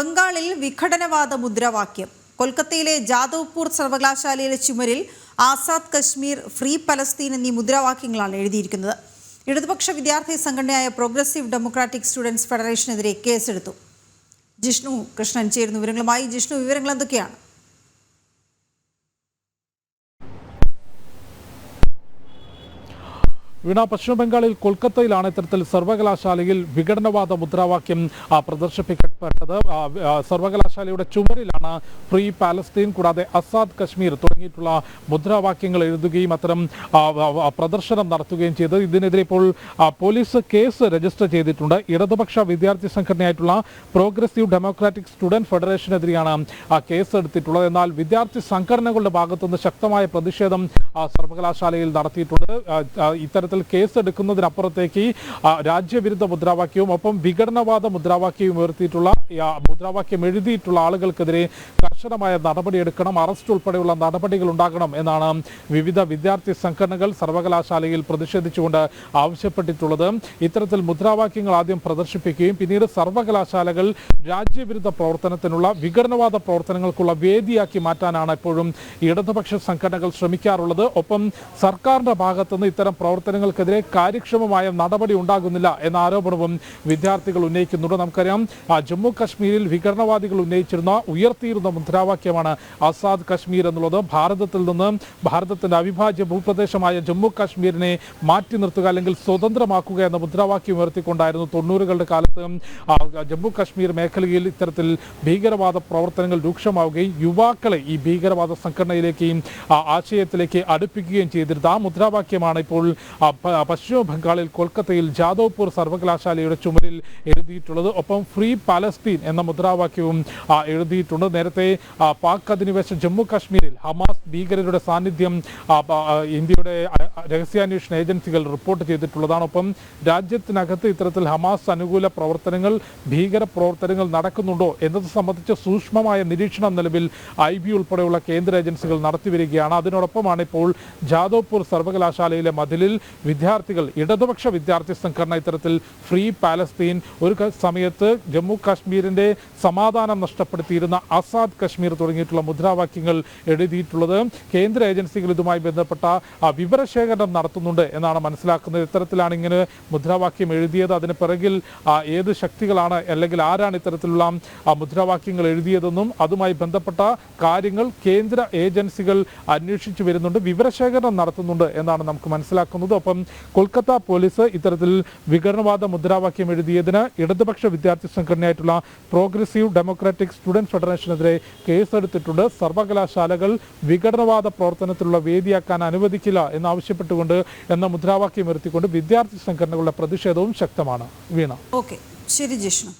ബംഗാളിൽ വിഘടനവാദ മുദ്രാവാക്യം. കൊൽക്കത്തയിലെ ജാദവ്പൂർ സർവകലാശാലയിലെ ചുമരിൽ ആസാദ് കശ്മീർ ഫ്രീ പലസ്തീൻ എന്നീ മുദ്രാവാക്യങ്ങളാണ് എഴുതിയിരിക്കുന്നത്. ഇടതുപക്ഷ വിദ്യാർത്ഥി സംഘടനയായ പ്രോഗ്രസീവ് ഡെമോക്രാറ്റിക് സ്റ്റുഡൻസ് ഫെഡറേഷനെതിരെ കേസെടുത്തു. ജിഷ്ണു കൃഷ്ണൻ ചേരുന്നു വിവരങ്ങളുമായി. ജിഷ്ണു വിവരങ്ങൾ എന്തൊക്കെയാണ്? വീണ പശ്ചിമ ബംഗാളിൽ കൊൽക്കത്തയിലാണ് ഇത്തരത്തിൽ സർവകലാശാലയിൽ വിഘടനവാദ മുദ്രാവാക്യം പ്രദർശിപ്പിക്കപ്പെട്ടത്. സർവകലാശാലയുടെ ചുമരിലാണ് ഫ്രീ പാലസ്തീൻ കൂടാതെ അസാദ് കശ്മീർ തുടങ്ങിയിട്ടുള്ള മുദ്രാവാക്യങ്ങൾ എഴുതുകയും അത്തരം പ്രദർശനം നടത്തുകയും ചെയ്തത്. ഇതിനെതിരെ ഇപ്പോൾ പോലീസ് കേസ് രജിസ്റ്റർ ചെയ്തിട്ടുണ്ട്. ഇടതുപക്ഷ വിദ്യാർത്ഥി സംഘടനയായിട്ടുള്ള പ്രോഗ്രസീവ് ഡെമോക്രാറ്റിക് സ്റ്റുഡന്റ് ഫെഡറേഷനെതിരെയാണ് കേസ് എടുത്തിട്ടുള്ളത്. എന്നാൽ വിദ്യാർത്ഥി സംഘടനകളുടെ ഭാഗത്തുനിന്ന് ശക്തമായ പ്രതിഷേധം സർവകലാശാലയിൽ നടത്തിയിട്ടുണ്ട്. ഇത്തരത്തിൽ കേസ് എടുക്കുന്നതിനപ്പുറത്തേക്ക് രാജ്യവിരുദ്ധ മുദ്രാവാക്യവും ഒപ്പം വിഘടനവാദ മുദ്രാവാക്യവും ഉയർത്തിയിട്ടുള്ള മുദ്രാവാക്യം എഴുതിയിട്ടുള്ള ആളുകൾക്കെതിരെ കർശനമായ നടപടിയെടുക്കണം അറസ്റ്റ് ഉൾപ്പെടെയുള്ള നടപടികൾ ഉണ്ടാകണം എന്നാണ് വിവിധ വിദ്യാർത്ഥി സംഘടനകൾ സർവകലാശാലയിൽ പ്രതിഷേധിച്ചുകൊണ്ട് ആവശ്യപ്പെട്ടിട്ടുള്ളത്. ഇത്തരത്തിൽ മുദ്രാവാക്യങ്ങൾ ആദ്യം പ്രദർശിപ്പിക്കുകയും പിന്നീട് സർവകലാശാലകൾ രാജ്യവിരുദ്ധ പ്രവർത്തനത്തിനുള്ള വിഘടനവാദ പ്രവർത്തനങ്ങൾക്കുള്ള വേദിയാക്കി മാറ്റാനാണ് എപ്പോഴും ഇടതുപക്ഷ സംഘടനകൾ ശ്രമിക്കാറുള്ളത്. ഒപ്പം സർക്കാരിന്റെ ഭാഗത്തുനിന്ന് ഇത്തരം പ്രവർത്തനങ്ങൾക്കെതിരെ കാര്യക്ഷമമായ നടപടി ഉണ്ടാകുന്നില്ല എന്ന ആരോപണവും വിദ്യാർത്ഥികൾ ഉന്നയിക്കുന്നുണ്ട്. നമുക്കറിയാം ജമ്മു കാശ്മീരിൽ വിഘടനവാദികൾ ഉന്നയിച്ചിരുന്ന ഉയർത്തിയിരുന്ന മുദ്രാവാക്യമാണ് ആസാദ് കശ്മീർ എന്നുള്ളത്. ഭാരതത്തിൽ നിന്ന് ഭാരതത്തിന്റെ അവിഭാജ്യ ഭൂപ്രദേശമായ ജമ്മു കാശ്മീരിനെ മാറ്റി നിർത്തുക അല്ലെങ്കിൽ സ്വതന്ത്രമാക്കുക എന്ന മുദ്രാവാക്യം ഉയർത്തിക്കൊണ്ടായിരുന്നു തൊണ്ണൂറുകളുടെ കാലത്ത് ജമ്മു കാശ്മീർ മേഖലയിൽ ഇത്തരത്തിൽ ഭീകരവാദ പ്രവർത്തനങ്ങൾ രൂക്ഷമാവുകയും യുവാക്കളെ ഈ ഭീകരവാദ സംഘടനയിലേക്കും ആശയത്തിലേക്ക് അടുപ്പിക്കുകയും ചെയ്തിരുന്നത്. ആ മുദ്രാവാക്യമാണ് ഇപ്പോൾ പശ്ചിമ ബംഗാളിൽ കൊൽക്കത്തയിൽ ജാദവ്പൂർ സർവകലാശാലയുടെ ചുമരിൽ എഴുതിയിട്ടുള്ളത്. ഒപ്പം ഫ്രീ പാലസ്തീൻ എന്ന മുദ്രാവാക്യവും എഴുതിയിട്ടുണ്ട്. നേരത്തെ പാക് അധിനിവേശ ജമ്മു കാശ്മീരിൽ ഹമാസ് ഭീകരരുടെ സാന്നിധ്യം ഇന്ത്യയുടെ രഹസ്യാന്വേഷണ ഏജൻസികൾ റിപ്പോർട്ട് ചെയ്തിട്ടുള്ളതാണ്. ഒപ്പം രാജ്യത്തിനകത്ത് ഇത്തരത്തിൽ ഹമാസ് അനുകൂല പ്രവർത്തനങ്ങൾ ഭീകര പ്രവർത്തനങ്ങൾ നടക്കുന്നുണ്ടോ എന്നത് സംബന്ധിച്ച് സൂക്ഷ്മമായ നിരീക്ഷണം നിലവിൽ ഐ ബി ഉൾപ്പെടെയുള്ള കേന്ദ്ര ഏജൻസികൾ നടത്തിവരികയാണ് അതിനോടൊപ്പമാണ് ഇപ്പോൾ ജാദവ്പൂർ സർവകലാശാലയിലെ മതിലിൽ വിദ്യാർത്ഥികൾ ഇടതുപക്ഷ വിദ്യാർത്ഥി സംഘടന ഇത്തരത്തിൽ ഫ്രീ പാലസ്തീൻ ഒരു സമയത്ത് ജമ്മു കാശ്മീരിന്റെ സമാധാനം നഷ്ടപ്പെടുത്തിയിരുന്ന ആസാദ് കശ്മീർ തുടങ്ങിയിട്ടുള്ള മുദ്രാവാക്യങ്ങൾ എഴുതിയിട്ടുള്ളത്. കേന്ദ്ര ഏജൻസികൾ ഇതുമായി ബന്ധപ്പെട്ട വിവരശേഖരണം നടത്തുന്നുണ്ട് എന്നാണ് മനസ്സിലാക്കുന്നത്. ഇത്തരത്തിലാണ് ഇങ്ങനെ മുദ്രാവാക്യം എഴുതിയത്. അതിന് പിറകിൽ ഏത് ശക്തികളാണ് അല്ലെങ്കിൽ ആരാണ് ഇത്തരത്തിലുള്ള മുദ്രാവാക്യങ്ങൾ എഴുതിയതെന്നും അതുമായി ബന്ധപ്പെട്ട കാര്യങ്ങൾ കേന്ദ്ര ഏജൻസികൾ അന്വേഷിച്ചു വരുന്നുണ്ട് വിവരശേഖരണം നടത്തുന്നുണ്ട് എന്നാണ് നമുക്ക് മനസ്സിലാക്കുന്നത്. ഒപ്പം കൊൽക്കത്ത പോലീസ് ഇത്തരത്തിൽ വിഘടനവാദ മുദ്രാവാക്യം എഴുതിയതിന് ഇടതുപക്ഷ വിദ്യാർത്ഥി സംഘടനയായിട്ടുള്ള പ്രോഗ്രസീവ് ഡെമോക്രാറ്റിക് സ്റ്റുഡൻസ് ഫെഡറേഷനെതിരെ കേസെടുത്തിട്ടുണ്ട്. സർവകലാശാലകൾ വിഘടനവാദ പ്രവർത്തനത്തിലുള്ള വേദിയാക്കാൻ അനുവദിക്കില്ല എന്നാവശ്യപ്പെട്ടുകൊണ്ട് എന്ന മുദ്രാവാക്യം ഉയർത്തിക്കൊണ്ട് വിദ്യാർത്ഥി സംഘടനകളുടെ പ്രതിഷേധവും ശക്തമാണ്. വീണ. ഓക്കെ. ശരി ജിഷ്ണു.